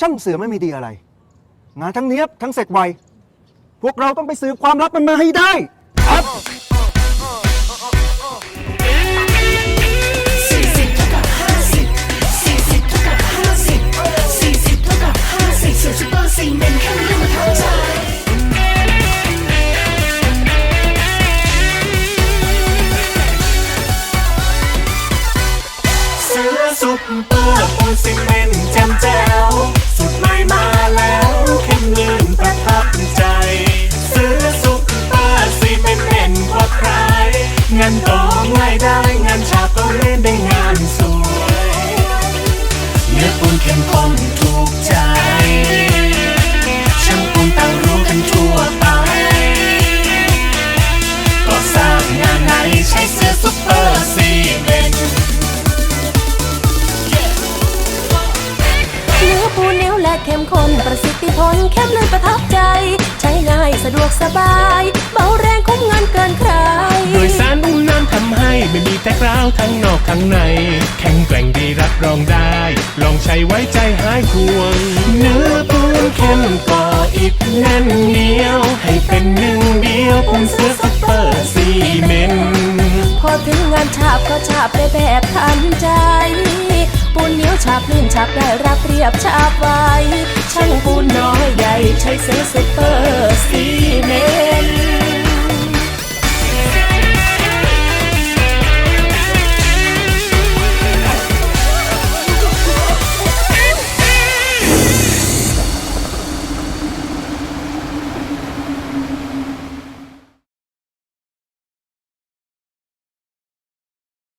ช่างเสือไม่มีดีอะไร งานทั้งเนี้ยบทั้งเสร็จไว พวกเราต้องไปสืบความลับมันมาให้ได้ ครับ สี่สิบเท่ากับห้าสิบสี่สิบเท่ากับห้าสิบสี่สิบเท่ากับห้าสิบสูตรซุปเปอร์ซีเมนต์แค่เรื่องมาเข้าใจ เสือซุปเปอร์ปูนซีเมนต์ งานก็ง่ายได้งานฉาบก็เล่นได้งานสวยเนื้อปูนเข้มข้นถูกใจช่างปูนต่างรู้กันทั่วไปก็สร้างงานไหนใช้เสื้อซุปเปอร์ซีเมนต์เนื้อปูนเหนียวและเข้มข้นประสิทธิผลเข้มลื่นประทับใจ ใช้ง่ายสะดวกสบาย เบาแรงคุ้มเงินเกินใคร โดยสารอุ้มน้ำทำให้ไม่มีแต่กร้าวทั้งนอกทั้งใน แข็งแกร่งดีรับรองได้ ลองใช้ไว้ใจหายห่วง เนื้อปูนเข้มก่ออิฐแน่นเหนียว ให้เป็นหนึ่งเดียวปูนเสื้อซุปเปอร์ซีเมนต์พอถึงงานฉาบก็ฉาบได้แบบทันใจ ปูนเหนียวฉาบลื่นฉาบได้รับเรียบฉาบไว้ช่างปูนน้อยใหญ่ใช้เซลล์ซุปเปอร์ซีเมนต์